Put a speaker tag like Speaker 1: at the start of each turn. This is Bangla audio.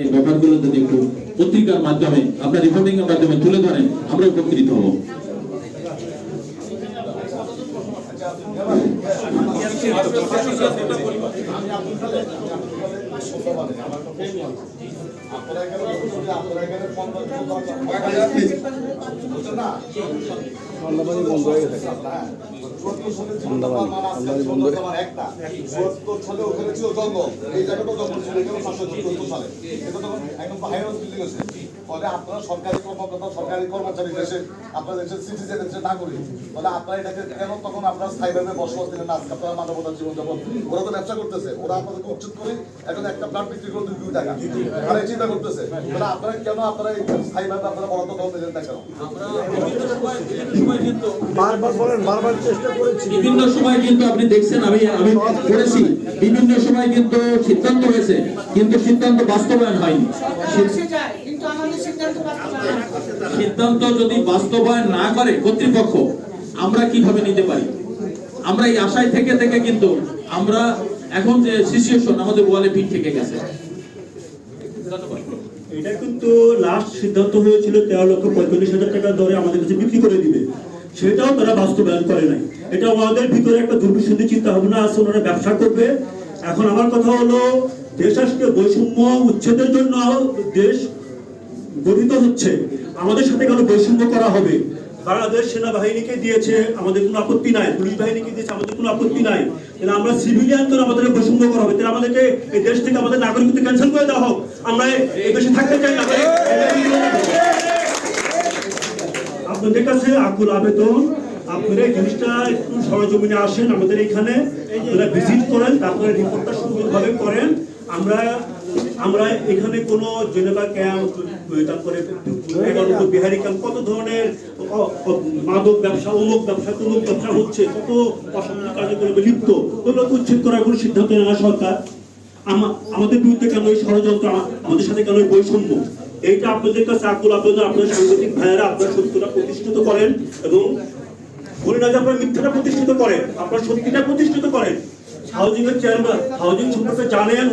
Speaker 1: এই ব্যাপারগুলো যদি একটু পত্রিকার মাধ্যমে, আপনার রিপোর্টিং এর মাধ্যমে তুলে ধরেন, আমরা উপকৃত হব।
Speaker 2: আপনারা এখানে বসে, আপনারা এখানে পঞ্চাশ বুঝছেন না? সত্তর সালে ছিল তোমার মামা, সত্তর তোমার একটা। সত্তর সালে ওখানে ছিল জঙ্গল। এই জায়গাটাও জঙ্গল ছিল, এখানে পাঁচশো চুয়াত্তর সালে। এটা তখন একদম হাই হাউস বিল্ডিং আছে। ফলে আপনারা সরকারি কর্মকর্তা, সরকারি কর্মচারী দেশে, আপনারা দেশের citizen, দেশের নাগরিক। ফলে আপনারা এটাকে কেন তখন আপনারা স্থায়ীভাবে বসবাস দিলেন আজকে আপনারা মানবতার জীবনযাপন। ওরা তো ব্যবসা করতেছে। ওরা আপনাদেরকে উচ্ছেদ করে এখন একটা প্লাট বিক্রি করে দুই টাকা। তারা চিন্তা করতেছে। তাহলে আপনারা কেন আপনারা এই স্থায়ীভাবে আপনারা বরাদ্দ দিলেন না কেন?
Speaker 3: বারবার বলেন বারবার চেষ্টা
Speaker 1: বিভিন্ন সময় কিন্তু আপনি দেখছেন আমি আমি পড়েছি বিভিন্ন সময় কিন্তু সিদ্ধান্ত হয়েছে কিন্তু সিদ্ধান্ত বাস্তবায়ন হয়নি।
Speaker 4: বসে যায় কিন্তু আমাদের সিদ্ধান্ত বাস্তবায়ন হয়। না।
Speaker 1: সিদ্ধান্ত যদি বাস্তবায়ন না করে কর্তৃপক্ষ আমরা কীভাবে নিতে পারি? আমরা এই আশায় থেকে থেকে কিন্তু আমরা এখন যে সিচুয়েশন আমাদের ওয়ালে পিঠ থেকে গেছে।
Speaker 5: এটা কিন্তু লাস্ট সিদ্ধান্ত হয়েছিল তেরো লক্ষ পঁয়তাল্লিশ হাজার টাকা দরে আমাদের কাছে বিক্রি করে দিবে। সেটাও তারা বাস্তবায়ন করে নাই। এটা আমাদের ভিতরে একটা দুর্বিসন্ধি চিন্তা ভাবনা আছে, ওনারা ব্যবসা করবে। এখন আমার কথা হলো, দেশ আজকে বৈষম্য উচ্ছেদের জন্য দেশ গঠিত হচ্ছে। আমাদের সাথে কেন বৈষম্য করা হবে? বাংলাদেশ সেনাবাহিনীকে দিয়েছে, আমাদের কোনো আপত্তি নাই। পুলিশ বাহিনীকে দিয়েছে, আমাদের কোনো আপত্তি নাই। তাহলে আমরা সিভিলিয়ান তো আমাদের বৈষম্য করা হবে। তাহলে আমাদেরকে এই দেশ থেকে আমাদের নাগরিকত্ব ক্যান্সেল করে দেওয়া হোক। আমরা এই দেশে থাকতে চাই না। আকুল আবেদন, আপনারা এই জিনিসটা একটু সরজমিনে আসেন আমাদের এখানে। আপনারা ভিজিট করেন, তারপরে রিপোর্টটা সুন্দরভাবে করেন। আমরা আমরা এখানে কোনো জেনেভা ক্যাম্প তারপরে বিহারি ক্যাম্প কত ধরনের মাদক ব্যবসা অমুক ব্যবসা, তমুক ব্যবসা হচ্ছে, কত অসামাজিক কার্যক্রমে লিপ্ত ওগুলোকে উচ্ছেদ করার কোনো সিদ্ধান্ত নেওয়া সরকার। আমাদের বিরুদ্ধে কেন এই ষড়যন্ত্র আমাদের সাথে কেন এই বৈষম্য? এইটা আপনাদের কাছে আকুল আবেদন আপনার সাংবাদিক ভাইয়েরা আপনার করেন এবং খুলনা আপনার মিথ্যাটা প্রতিষ্ঠিত করেন, আপনার সত্যিটা প্রতিষ্ঠিত করেন। হাউজিং এর চেয়ারম্যান হাউজিং সম্পর্কে জানেন